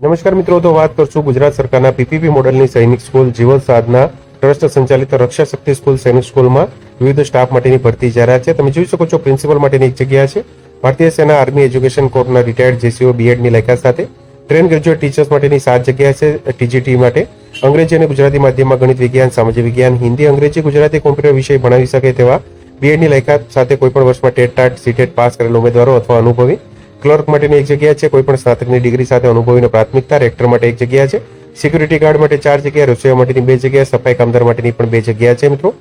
નમસ્કાર મિત્રો, તો વાત કરશું ગુજરાત સરકારના પીપીપી મોડલની સૈનિક સ્કૂલ જીવન સાધના ટ્રસ્ટ સંચાલિત રક્ષા શક્તિ સ્કૂલ સૈનિક સ્કૂલમાં વિવિધ સ્ટાફ માટેની ભરતી જાહેરાત છે. તમે જોઈ શકો છો, પ્રિન્સિપલ માટેની એક જગ્યા છે. ભારતીય સેના આર્મી એજ્યુકેશન કોર્ટના રિટાયર્ડ જેસીઓ બીએડની લાયકાત સાથે. ટ્રેન ગ્રેજ્યુએટ ટીચર્સ માટેની સાત જગ્યા છે ટીજીટી માટે. અંગ્રેજી અને ગુજરાતી માધ્યમમાં ગણિત વિજ્ઞાન, સામાજિક વિજ્ઞાન, હિન્દી, અંગ્રેજી, ગુજરાતી કોમ્પ્યુટર વિષય ભણાવી શકે તેવા બીએડની લાયકાત સાથે કોઈપણ વર્ષમાં ટેટ, ટાટ સીટેટ પાસ કરેલ ઉમેદવારો અથવા અનુભવી ક્લર્ક માટેની એક જગ્યા છે કોઈપણ સ્નાતકની ડિગ્રી સાથે અનુભવીને પ્રાથમિકતા, રેક્ટર માટે એક જગ્યા છે. સિક્યુરિટી ગાર્ડ માટે ચાર જગ્યા, રસોઈયા માટેની બે જગ્યા, સફાઈ કામદાર માટેની પણ બે જગ્યા છે, મિત્રો.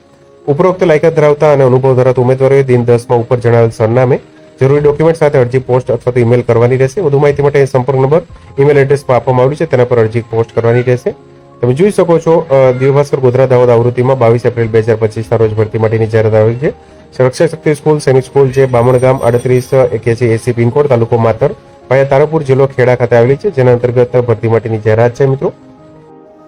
ઉપરોક્ત લાયકાત ધરાવતા અને અનુભવ ધરાવતા ઉમેદવારોએ દિન દસમાં ઉપર જણાવેલ સરનામે જરૂરી ડોક્યુમેન્ટ સાથે અરજી પોસ્ટ અથવા તો ઈમેલ કરવાની રહેશે. વધુ માહિતી માટે સંપર્ક નંબર ઈમેલ એડ્રેસ પર આપવામાં આવ્યું છે, તેના પર અરજી પોસ્ટ કરવાની રહેશે. તમે જોઈ શકો છો દિવ્યભાસ્કર ગોધરા દાહોદ આવૃત્તિમાં બાવીસ એપ્રિલ બે હજાર પચીસના રોજ ભરતી માટેની જાહેરાત આવી છે. સુરક્ષા શક્તિ સ્કૂલ, સેમી સ્કૂલ છે બામણગામ આડત્રીસ એક્યાસી એસી પિનકોડ, તાલુકો માતર, પાયા તારાપુર જિલ્લો ખેડા ખાતે આવેલી છે, જેના અંતર્ગત ભરતી માટેની જાહેરાત છે, મિત્રો.